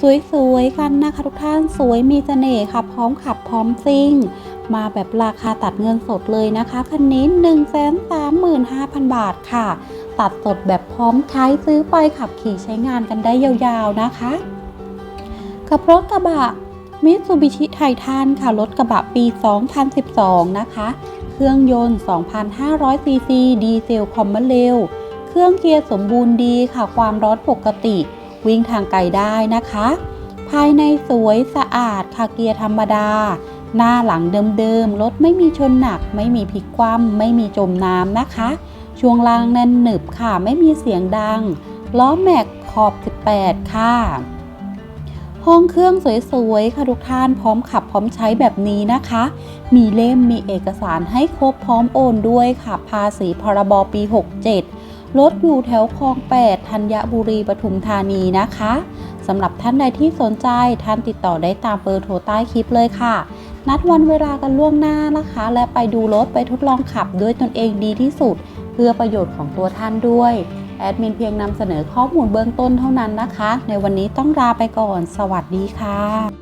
สวยๆกันนะคะทุกท่านสวยมีเสน่ห์ค่ะ พร้อมขับพร้อมซิ่ง มาแบบราคาตัดเงินสดเลยนะคะคันนี้ 135,000 บาทค่ะ ตัดสดแบบพร้อมใช้ซื้อไปขับขี่ใช้งานกันได้ยาวๆนะคะกับรถกระบะมิตซูบิชิไททันค่ะ รถกระบะปี 2012 นะคะ เครื่องยนต์ 2,500 ซีซี ดีเซลความเร็วเครื่องเกียร์สมบูรณ์ดีค่ะ ความร้อนปกติ วิ่งทางไกลได้นะคะ ภายในสวยสะอาดค่ะเกียร์ธรรมดา หน้าหลังเดิมๆ รถไม่มีชนหนัก ไม่มีพลิกคว่ำไม่มีจมน้ำนะคะ ช่วงล่างแน่นหนึบค่ะ ไม่มีเสียงดัง ล้อแม็กขอบ 18 ค่ะ ห้องเครื่องสวยๆ ค่ะทุกท่านพร้อมขับพร้อมใช้แบบนี้นะคะ มีเล่มมีเอกสารให้ครบพร้อมโอนด้วยค่ะ ภาษีพรบปี 67 รถอยู่แถวคลอง 8 ธัญบุรีปทุมธานีนะคะสำหรับท่านใดที่สนใจท่านติดต่อได้ตามเบอร์โทรใต้คลิปเลยค่ะ นัดวันเวลากันล่วงหน้านะคะ และไปดูรถไปทดลองขับด้วยตนเองดีที่สุด เพื่อประโยชน์ของตัวท่านด้วยแอดมินเพียงนำเสนอข้อมูลเบื้องต้นเท่านั้นนะคะ ในวันนี้ต้องลาไปก่อน สวัสดีค่ะ